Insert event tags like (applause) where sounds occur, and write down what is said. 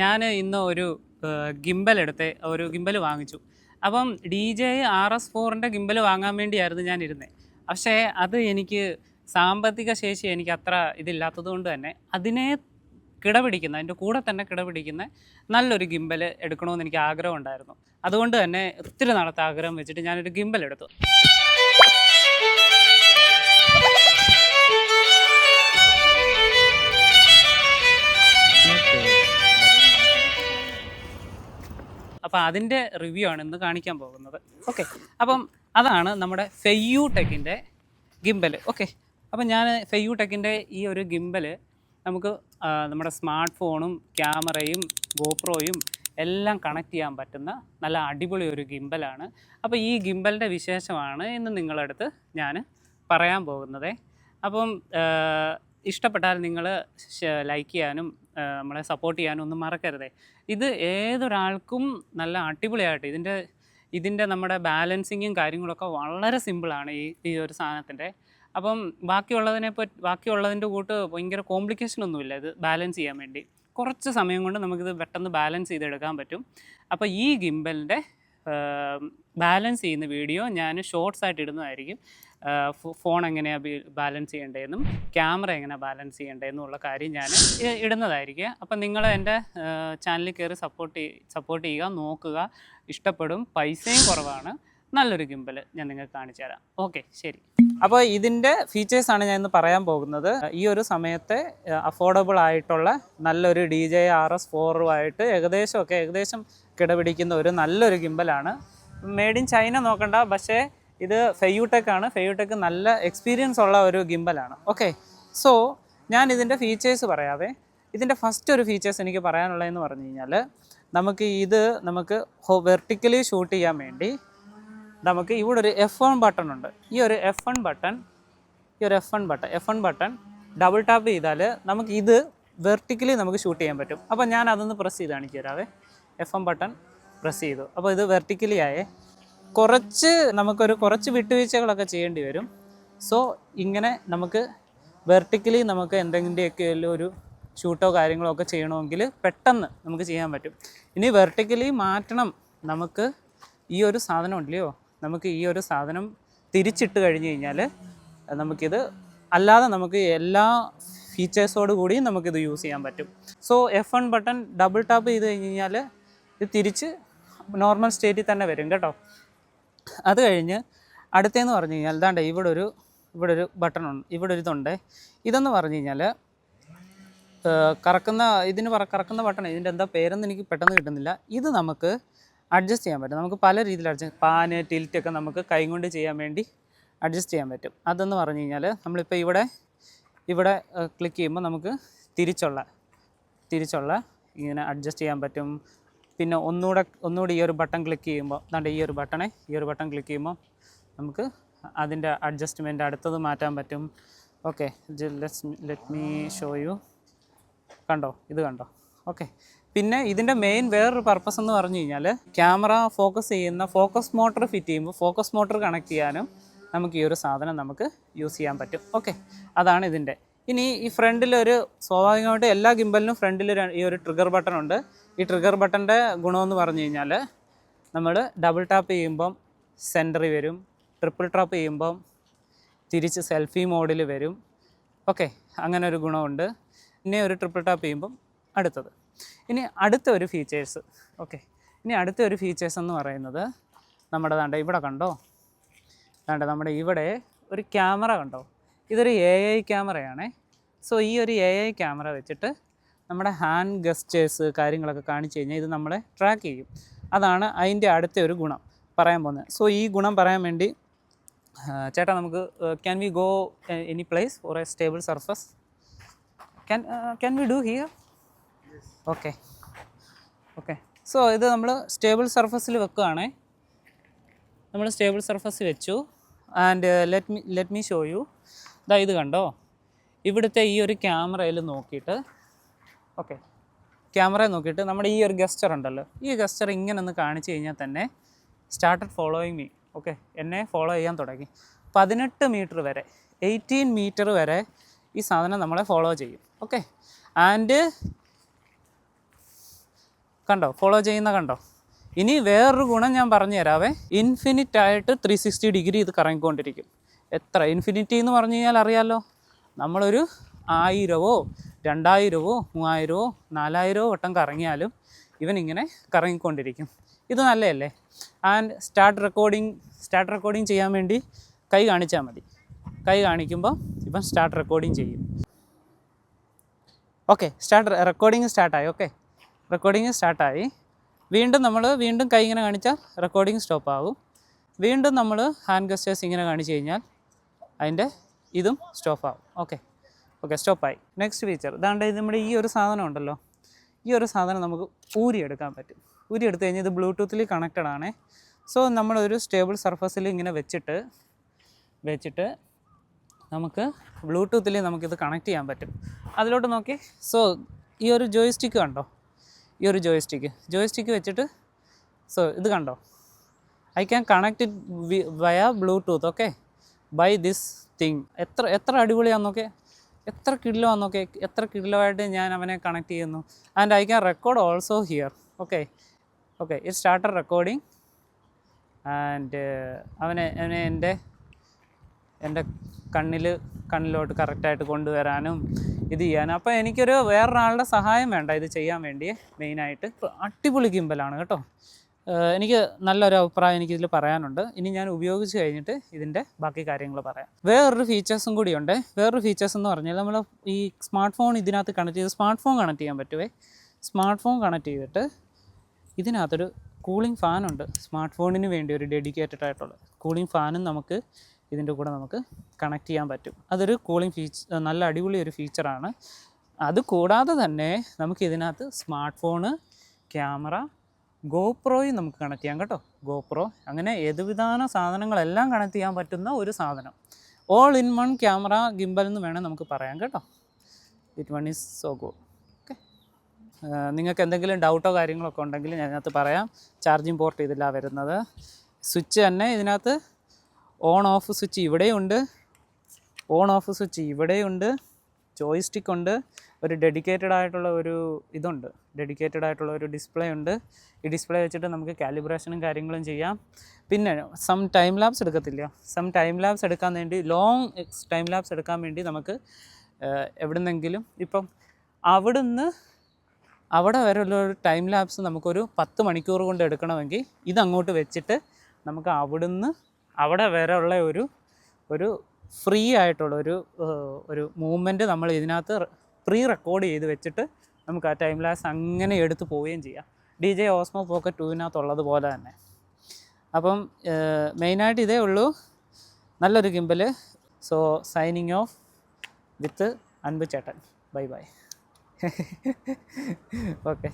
ഞാൻ ഇന്ന് ഒരു ഗിംബൽ എടുത്ത് ഒരു ഗിംബൽ വാങ്ങിച്ചു. അപ്പം ഡി ജെ ആർ എസ് ഫോറിന്റെ ഗിംബൽ വാങ്ങാൻ വേണ്ടിയായിരുന്നു ഞാൻ ഇരുന്നത് പക്ഷേ അത് എനിക്ക് സാമ്പത്തിക ശേഷി എനിക്ക് അത്ര ഇതില്ലാത്തത് കൊണ്ട് തന്നെ അതിനെ കിടപിടിക്കുന്ന അതിന്റെ കൂടെ തന്നെ കിടപിടിക്കുന്ന നല്ലൊരു ഗിംബൽ എടുക്കണമെന്ന് എനിക്ക് ആഗ്രഹം ഉണ്ടായിരുന്നു. അതുകൊണ്ട് തന്നെ ഒത്തിരി നാളത്തെ ആഗ്രഹം വെച്ചിട്ട് ഞാനൊരു ഗിംബൽ എടുത്തു. അപ്പോൾ അതിന്റെ റിവ്യൂ ആണ് ഇന്ന് കാണിക്കാൻ പോകുന്നത്. ഓക്കെ അപ്പം അതാണ് നമ്മുടെ ഫെയ്യു ടെക്കിന്റെ ഗിംബൽ ഓക്കെ അപ്പം ഞാൻ ഫെയ്യു ടെക്കിന്റെ ഈ ഒരു ഗിംബൽ നമുക്ക് നമ്മുടെ സ്മാർട്ട് ഫോണും ക്യാമറയും ഗോപ്രോയും എല്ലാം കണക്ട് ചെയ്യാൻ പറ്റുന്ന നല്ല അടിപൊളി ഒരു ഗിംബലാണ് അപ്പോൾ ഈ ഗിംബലിന്റെ വിശേഷമാണ് ഇന്ന് നിങ്ങളടുത്ത് ഞാൻ പറയാൻ പോകുന്നത്. അപ്പം ഇഷ്ടപ്പെട്ടാൽ നിങ്ങൾ ലൈക്ക് ചെയ്യാനും നമ്മളെ സപ്പോർട്ട് ചെയ്യാനും ഒന്നും മറക്കരുതേ. ഇത് ഏതൊരാൾക്കും നല്ല അടിപൊളിയായിട്ട് ഇതിന്റെ ഇതിന്റെ നമ്മുടെ ബാലൻസിങ്ങും കാര്യങ്ങളൊക്കെ വളരെ സിമ്പിളാണ് ഈ ഈ ഒരു സാധനത്തിന്റെ അപ്പം ബാക്കിയുള്ളതിനെ പറ്റി ബാക്കിയുള്ളതിന്റെ കൂട്ട് ഭയങ്കര കോംപ്ലിക്കേഷൻ ഒന്നുമില്ല ഇത് ബാലൻസ് ചെയ്യാൻ വേണ്ടി. കുറച്ച് സമയം കൊണ്ട് നമുക്കിത് പെട്ടെന്ന് ബാലൻസ് ചെയ്തെടുക്കാൻ പറ്റും. അപ്പോൾ ഈ ഗിംബലിന്റെ ബാലൻസ് ചെയ്യുന്ന വീഡിയോ ഞാൻ ഷോർട്സ് ആയിട്ട് ഇടുന്നതായിരിക്കും. ഫോൺ എങ്ങനെയാണ് ബാലൻസ് ചെയ്യേണ്ടതെന്നും ക്യാമറ എങ്ങനെ ബാലൻസ് ചെയ്യേണ്ടതെന്നും ഉള്ള കാര്യം ഞാൻ ഇടുന്നതായിരിക്കും. അപ്പം നിങ്ങൾ എന്റെ ചാനലിൽ കയറി സപ്പോർട്ട് സപ്പോർട്ട് ചെയ്യുക നോക്കുക. ഇഷ്ടപ്പെടും. പൈസയും കുറവാണ്. നല്ലൊരു ഗിംബൽ ഞാൻ നിങ്ങൾക്ക് കാണിച്ചു തരാം. ഓക്കെ ശരി. അപ്പോൾ ഇതിന്റെ ഫീച്ചേഴ്സാണ് ഞാൻ ഇന്ന് പറയാൻ പോകുന്നത്. ഈ ഒരു സമയത്തെ അഫോർഡബിൾ ആയിട്ടുള്ള നല്ലൊരു ഡി ജെ ആർ എസ് ഫോറുമായിട്ട് ഏകദേശമൊക്കെ ഏകദേശം കിടപിടിക്കുന്ന ഒരു നല്ലൊരു ഗിംബലാണ് മെയ്ഡ് ഇൻ ചൈന നോക്കണ്ട പക്ഷേ ഇത് ഫെയ്യൂടെക് ആണ്. ഫെയ്യൂടെക്ക് നല്ല എക്സ്പീരിയൻസ് ഉള്ള ഒരു ഗിംബലാണ് ഓക്കെ സോ ഞാൻ ഇതിന്റെ ഫീച്ചേഴ്സ് പറയാവേ. ഇതിന്റെ ഫസ്റ്റ് ഒരു ഫീച്ചേഴ്സ് എനിക്ക് പറയാനുള്ളതെന്ന് പറഞ്ഞു കഴിഞ്ഞാൽ നമുക്ക് ഇത് നമുക്ക് വെർട്ടിക്കലി ഷൂട്ട് ചെയ്യാൻ വേണ്ടി നമുക്ക് ഇവിടെ ഒരു എഫ് വൺ ബട്ടൺ ഉണ്ട്. ഈ ഒരു എഫ് വൺ ബട്ടൺ ഈ ഒരു F one button F one button double tap ചെയ്താൽ നമുക്ക് ഇത് വെർട്ടിക്കലി നമുക്ക് ഷൂട്ട് ചെയ്യാൻ പറ്റും. അപ്പോൾ ഞാൻ അതൊന്ന് പ്രസ് ചെയ്ത് കാണിച്ചു തരാവേ. എഫ് എം ബട്ടൺ പ്രസ് ചെയ്തു. അപ്പോൾ ഇത് വെർട്ടിക്കലി ആയേ. കുറച്ച് നമുക്കൊരു കുറച്ച് വിട്ടുവീഴ്ചകളൊക്കെ ചെയ്യേണ്ടി വരും. സോ ഇങ്ങനെ നമുക്ക് വെർട്ടിക്കലി നമുക്ക് എന്തെങ്കിലുമൊക്കെ ഒരു ഷൂട്ടോ കാര്യങ്ങളോ ഒക്കെ ചെയ്യണമെങ്കിൽ പെട്ടെന്ന് നമുക്ക് ചെയ്യാൻ പറ്റും. ഇനി വെർട്ടിക്കലി മാറ്റണം. നമുക്ക് ഈ ഒരു സാധനം ഉണ്ടല്ലയോ നമുക്ക് ഈ ഒരു സാധനം തിരിച്ചിട്ട് കഴിഞ്ഞ് കഴിഞ്ഞാൽ നമുക്കിത് അല്ലാതെ നമുക്ക് എല്ലാ ഫീച്ചേഴ്സോട് കൂടി നമുക്കിത് യൂസ് ചെയ്യാൻ പറ്റും. So F one button double tap ചെയ്ത് കഴിഞ്ഞ് കഴിഞ്ഞാൽ ഇത് തിരിച്ച് നോർമൽ സ്റ്റേറ്റിൽ തന്നെ വരും കേട്ടോ. അത് കഴിഞ്ഞ് അടുത്തേന്ന് പറഞ്ഞു കഴിഞ്ഞാൽ ഇതാണ്ട് ഇവിടെ ഒരു ഇവിടെ ഒരു ബട്ടൺ ഉണ്ട് ഇവിടെ ഒരു ഇതുണ്ട്. ഇതെന്ന് പറഞ്ഞു കഴിഞ്ഞാൽ കറക്കുന്ന ഇതിന് കറക്കുന്ന ബട്ടൺ ഇതിന്റെ എന്താ പേരെന്ന് എനിക്ക് പെട്ടെന്ന് കിട്ടുന്നില്ല. ഇത് നമുക്ക് അഡ്ജസ്റ്റ് ചെയ്യാൻ പറ്റും. നമുക്ക് പല രീതിയിൽ അഡ്ജസ്റ്റ് പാന് ടിൽറ്റ് ഒക്കെ നമുക്ക് കൈ കൊണ്ട് ചെയ്യാൻ വേണ്ടി അഡ്ജസ്റ്റ് ചെയ്യാൻ പറ്റും. അതെന്ന് പറഞ്ഞു കഴിഞ്ഞാൽ നമ്മളിപ്പോൾ ഇവിടെ ഇവിടെ ക്ലിക്ക് ചെയ്യുമ്പോൾ നമുക്ക് തിരിച്ചുള്ള തിരിച്ചുള്ള ഇങ്ങനെ അഡ്ജസ്റ്റ് ചെയ്യാൻ പറ്റും. പിന്നെ ഒന്നുകൂടെ ഒന്നുകൂടി ഈ ഒരു ബട്ടൺ ക്ലിക്ക് ചെയ്യുമ്പോൾ അതാണ്ട് ഈ ഒരു ബട്ടണെ ഈ ഒരു ബട്ടൺ ക്ലിക്ക് ചെയ്യുമ്പോൾ നമുക്ക് അതിന്റെ അഡ്ജസ്റ്റ്മെന്റ് അടുത്തത് മാറ്റാൻ പറ്റും. Okay let me show you കണ്ടോ? ഇത് കണ്ടോ? ഓക്കെ പിന്നെ ഇതിന്റെ മെയിൻ വേറൊരു പർപ്പസ് എന്ന് പറഞ്ഞു കഴിഞ്ഞാൽ ക്യാമറ ഫോക്കസ് ചെയ്യുന്ന ഫോക്കസ് മോട്ടർ ഫിറ്റ് ചെയ്യുമ്പോൾ ഫോക്കസ് മോട്ടർ കണക്ട് ചെയ്യാനും നമുക്ക് ഈ ഒരു സാധനം നമുക്ക് യൂസ് ചെയ്യാൻ പറ്റും. ഓക്കെ അതാണ് ഇതിന്റെ ഇനി ഈ ഫ്രണ്ടിൽ ഒരു സ്വാഭാവികമായിട്ട് എല്ലാ ഗിംബലിനും ഫ്രണ്ടിൽ ഈ ഒരു ട്രിഗർ ബട്ടൺ ഉണ്ട്. ഈ ട്രിഗർ ബട്ടന്റെ ഗുണമെന്ന് പറഞ്ഞു കഴിഞ്ഞാൽ നമ്മൾ ഡബിൾ ടാപ്പ് ചെയ്യുമ്പം സെന്ററിൽ വരും ട്രിപ്പിൾ ടാപ്പ് ചെയ്യുമ്പം തിരിച്ച് സെൽഫി മോഡിൽ വരും. ഓക്കെ അങ്ങനെ ഒരു ഗുണമുണ്ട്. പിന്നെ ഒരു ട്രിപ്പിൾ ടാപ്പ് ചെയ്യുമ്പം അടുത്തത്. ഇനി അടുത്ത ഒരു ഫീച്ചേഴ്സ് ഓക്കെ ഇനി അടുത്ത ഒരു ഫീച്ചേഴ്സ് എന്ന് പറയുന്നത് നമ്മുടെ ദാണ്ട ഇവിടെ കണ്ടോ? ദാണ്ട നമ്മുടെ ഇവിടെ ഒരു ക്യാമറ കണ്ടോ? ഇതൊരു എ ഐ ക്യാമറയാണേ സോ ഈ ഒരു എ ഐ ക്യാമറ വെച്ചിട്ട് നമ്മുടെ ഹാൻഡ് ഗസ്റ്റേഴ്സ് കാര്യങ്ങളൊക്കെ കാണിച്ചു കഴിഞ്ഞാൽ ഇത് നമ്മളെ ട്രാക്ക് ചെയ്യും. അതാണ് അതിന്റെ അടുത്ത ഒരു ഗുണം പറയാൻ പോകുന്നത്. സോ ഈ ഗുണം പറയാൻ വേണ്ടി ചേട്ടാ നമുക്ക് can we go any place for a stable surface can can we do here okay okay so ഇത് നമ്മൾ സ്റ്റേബിൾ സർഫസിൽ വെക്കുകയാണേ നമ്മൾ സ്റ്റേബിൾ സർഫസ് വെച്ചു. And let me let me show you ഇതാ ഇത് കണ്ടോ? ഇവിടുത്തെ ഈ ഒരു ക്യാമറയിൽ നോക്കിയിട്ട് ഓക്കെ. ക്യാമറ നോക്കിയിട്ട് നമ്മുടെ ഈ ഒരു ഗസ്റ്റർ ഉണ്ടല്ലോ. ഈ ഗസ്റ്റർ ഇങ്ങനെ ഒന്ന് കാണിച്ചു കഴിഞ്ഞാൽ തന്നെ സ്റ്റാർട്ടഡ് ഫോളോയിങ് മീ ഓക്കെ. എന്നെ ഫോളോ ചെയ്യാൻ തുടങ്ങി. പതിനെട്ട് മീറ്റർ വരെ എയ്റ്റീൻ മീറ്റർ വരെ ഈ സാധനം നമ്മളെ ഫോളോ ചെയ്യും. ഓക്കെ. ആൻഡ് കണ്ടോ? ഫോളോ ചെയ്യുന്ന കണ്ടോ? ഇനി വേറൊരു ഗുണം ഞാൻ പറഞ്ഞു തരാവേ. ഇൻഫിനിറ്റ് ആയിട്ട് ത്രീ സിക്സ്റ്റി ഡിഗ്രി ഇത് കറങ്ങിക്കൊണ്ടിരിക്കും. എത്ര? ഇൻഫിനിറ്റി എന്ന് പറഞ്ഞു കഴിഞ്ഞാൽ അറിയാമല്ലോ നമ്മളൊരു ആയിരവോ രണ്ടായിരവോ മൂവായിരവോ നാലായിരവോ വട്ടം കറങ്ങിയാലും ഇവൻ ഇങ്ങനെ കറങ്ങിക്കൊണ്ടിരിക്കും. ഇത് നല്ലതല്ലേ? And start recording start recording ചെയ്യാൻ വേണ്ടി കൈ കാണിച്ചാൽ മതി. കൈ കാണിക്കുമ്പോൾ ഇവൻ സ്റ്റാർട്ട് റെക്കോർഡിങ് ചെയ്യും. ഓക്കെ സ്റ്റാർട്ട് റെക്കോർഡിങ് സ്റ്റാർട്ടായി ഓക്കെ റെക്കോർഡിങ് സ്റ്റാർട്ടായി വീണ്ടും നമ്മൾ വീണ്ടും കൈ ഇങ്ങനെ കാണിച്ചാൽ റെക്കോർഡിങ് സ്റ്റോപ്പ് ആകും വീണ്ടും നമ്മൾ ഹാൻഡ് ഗസ്റ്റേഴ്സ് ഇങ്ങനെ കാണിച്ചു കഴിഞ്ഞാൽ അതിന്റെ ഇതും സ്റ്റോപ്പ് ആകും ഓക്കെ ഓക്കെ സ്റ്റോപ്പായി. നെക്സ്റ്റ് ഫീച്ചർ ഇതാണ്ട് ഇത് നമ്മുടെ ഈ ഒരു സാധനം ഉണ്ടല്ലോ. ഈ ഒരു സാധനം നമുക്ക് ഊരിയെടുക്കാൻ പറ്റും. ഊരിയെടുത്ത് കഴിഞ്ഞാൽ ഇത് ബ്ലൂടൂത്തിൽ കണക്റ്റഡ് ആണേ. സോ നമ്മളൊരു സ്റ്റേബിൾ സർഫസിൽ ഇങ്ങനെ വെച്ചിട്ട് വെച്ചിട്ട് നമുക്ക് ബ്ലൂടൂത്തിൽ നമുക്കിത് കണക്ട് ചെയ്യാൻ പറ്റും. അതിലോട്ട് നോക്കി. സോ ഈ ഒരു ജോയിസ്റ്റിക്ക് കണ്ടോ? ഈ ഒരു ജോയിസ്റ്റിക്ക് ജോയിസ്റ്റിക്ക് വെച്ചിട്ട് സോ ഇത് കണ്ടോ? I can connect it via Bluetooth okay by this thing എത്ര എത്ര അടിപൊളിയാണെന്നൊക്കെ എത്ര കിഡിലോ എന്നൊക്കെ എത്ര കിഡിലോ ആയിട്ട് ഞാൻ അവനെ കണക്ട് ചെയ്യുന്നു. And I can record also here okay okay it started recording and അവനെ അവനെ എന്റെ എന്റെ കണ്ണിൽ കണ്ണിലോട്ട് കറക്റ്റായിട്ട് കൊണ്ടുവരാനും ഇത് ചെയ്യാനും. അപ്പോൾ എനിക്കൊരു വേറൊരാളുടെ സഹായം വേണ്ട ഇത് ചെയ്യാൻ വേണ്ടി മെയിനായിട്ട് അടിപൊളി കിമ്പലാണ് കേട്ടോ. എനിക്ക് നല്ലൊരു അഭിപ്രായം എനിക്കിതിൽ പറയാനുണ്ട്. ഇനി ഞാൻ ഉപയോഗിച്ച് കഴിഞ്ഞിട്ട് ഇതിന്റെ ബാക്കി കാര്യങ്ങൾ പറയാം. വേറൊരു ഫീച്ചേഴ്സും കൂടിയുണ്ട്. വേറൊരു ഫീച്ചേഴ്സ് എന്ന് പറഞ്ഞാൽ നമ്മൾ ഈ സ്മാർട്ട് ഫോൺ ഇതിനകത്ത് കണക്ട് ചെയ്ത് സ്മാർട്ട് ഫോൺ കണക്ട് ചെയ്യാൻ പറ്റുമേ സ്മാർട്ട് ഫോൺ കണക്ട് ചെയ്തിട്ട് ഇതിനകത്തൊരു കൂളിംഗ് ഫാനുണ്ട് സ്മാർട്ട് ഫോണിന് വേണ്ടി ഒരു ഡെഡിക്കേറ്റഡ് ആയിട്ടുള്ള കൂളിംഗ് ഫാനും നമുക്ക് ഇതിന്റെ കൂടെ നമുക്ക് കണക്ട് ചെയ്യാൻ പറ്റും. അതൊരു കൂളിംഗ് ഫീച്ചർ നല്ല അടിപൊളി ഒരു ഫീച്ചറാണ് അത് കൂടാതെ തന്നെ നമുക്ക് ഇതിനകത്ത് സ്മാർട്ട് ഫോണ് ക്യാമറ ഗോപ്രോയും നമുക്ക് കണക്ട് ചെയ്യാം കേട്ടോ. ഗോപ്രോ അങ്ങനെ ഏതുവിധാന സാധനങ്ങളെല്ലാം കണക്ട് ചെയ്യാൻ പറ്റുന്ന ഒരു സാധനം. All in one camera gimbal എന്ന് വേണേൽ നമുക്ക് പറയാം കേട്ടോ. It one is so good okay നിങ്ങൾക്ക് എന്തെങ്കിലും ഡൗട്ടോ കാര്യങ്ങളൊക്കെ ഉണ്ടെങ്കിൽ ഞാൻ ഇതിനകത്ത് പറയാം. ചാർജിങ് പോർട്ട് ഇതിലാണ് വരുന്നത്. സ്വിച്ച് തന്നെ ഇതിനകത്ത് ഓൺ ഓഫ് സ്വിച്ച് ഇവിടെയുണ്ട്. ഓൺ ഓഫ് സ്വിച്ച് ഇവിടെയുണ്ട്. ജോയിസ്റ്റിക് ഉണ്ട്. ഒരു ഡെഡിക്കേറ്റഡ് ആയിട്ടുള്ള ഒരു ഇതുണ്ട്. ഡെഡിക്കേറ്റഡ് ആയിട്ടുള്ള ഒരു ഡിസ്പ്ലേ ഉണ്ട്. ഈ ഡിസ്പ്ലേ വെച്ചിട്ട് നമുക്ക് കാലിബ്രേഷനും കാര്യങ്ങളും ചെയ്യാം. പിന്നെ സം ടൈം ലാബ്സ് എടുക്കത്തില്ല. സം ടൈം ലാബ്സ് എടുക്കാൻ വേണ്ടി ലോങ് ടൈം ലാബ്സ് എടുക്കാൻ വേണ്ടി നമുക്ക് എവിടുന്നെങ്കിലും ഇപ്പം അവിടുന്ന് അവിടെ വരെയുള്ള ഒരു ടൈം ലാബ്സ് നമുക്കൊരു പത്ത് മണിക്കൂർ കൊണ്ട് എടുക്കണമെങ്കിൽ ഇതങ്ങോട്ട് വെച്ചിട്ട് നമുക്ക് അവിടുന്ന് അവിടെ വരെ ഉള്ള ഒരു ഒരു ഫ്രീ ആയിട്ടുള്ള ഒരു ഒരു മൂവ്മെന്റ് നമ്മൾ ഇതിനകത്ത് പ്രീ റെക്കോർഡ് ചെയ്ത് വെച്ചിട്ട് നമുക്ക് ആ ടൈം ലാസ് അങ്ങനെ എടുത്ത് പോവുകയും ചെയ്യാം. ഡി ജെ ഓസ്മോ പോക്കറ്റ് ടൂവിനകത്തുള്ളത് പോലെ തന്നെ. അപ്പം മെയിനായിട്ട് ഇതേ ഉള്ളൂ. നല്ലൊരു gimbal so signing off with Anbu ചേട്ടൻ. Bye by. (laughs) ഓക്കെ